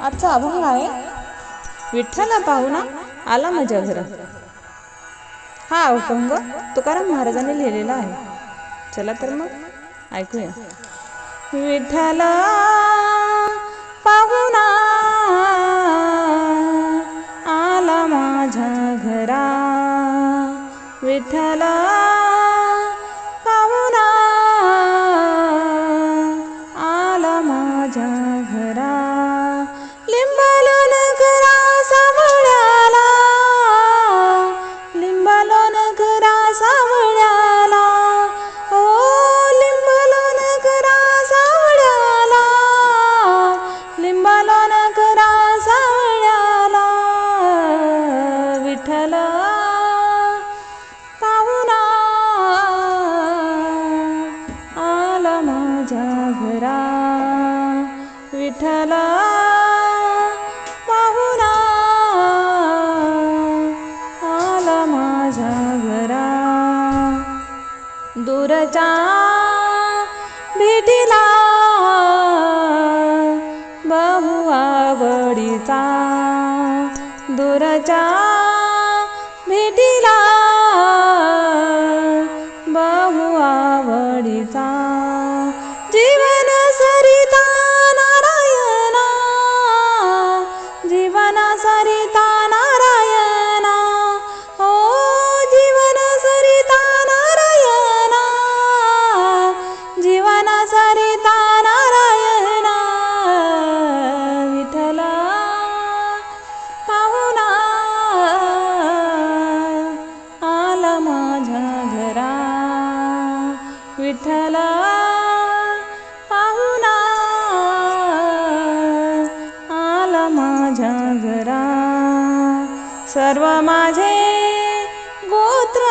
आजचा अभंग आहे. विठ्ठला पाहुणा आला माझ्या घरात हा अभंग तुकाराम महाराजांनी लिहिलेला आहे. चला तर मग ऐकूया. विठ्ठला पाहुणा आला माझ्या घरा. विठ्ठला विठ्ठला पाहुणा आला माझ्या घरा. दूरच्या भेटीला बहु आवडीचा. दूरच्या सर्व माझे गोत्र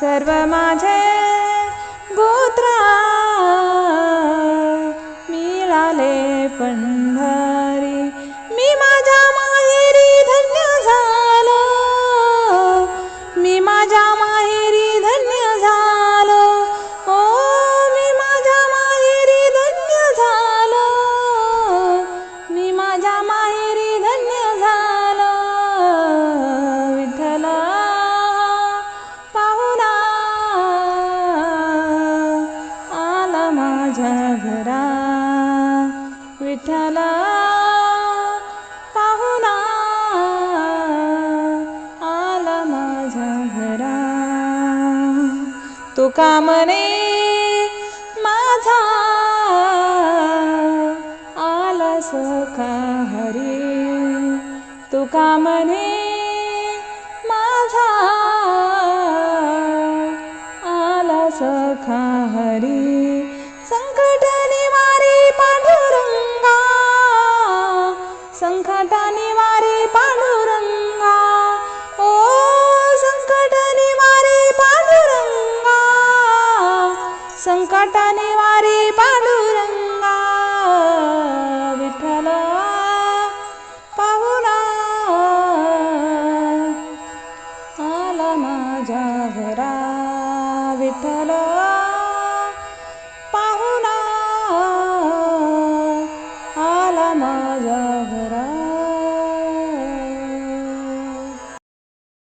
सर्व माझे गोत्र मिळाले पंढरी विठ्ठला पाहुणा आला माझ्या घरा. तुका म्हणे माझा आला सखा हरी? तुका म्हणे माझा आला सखा हरी? जागरा वितला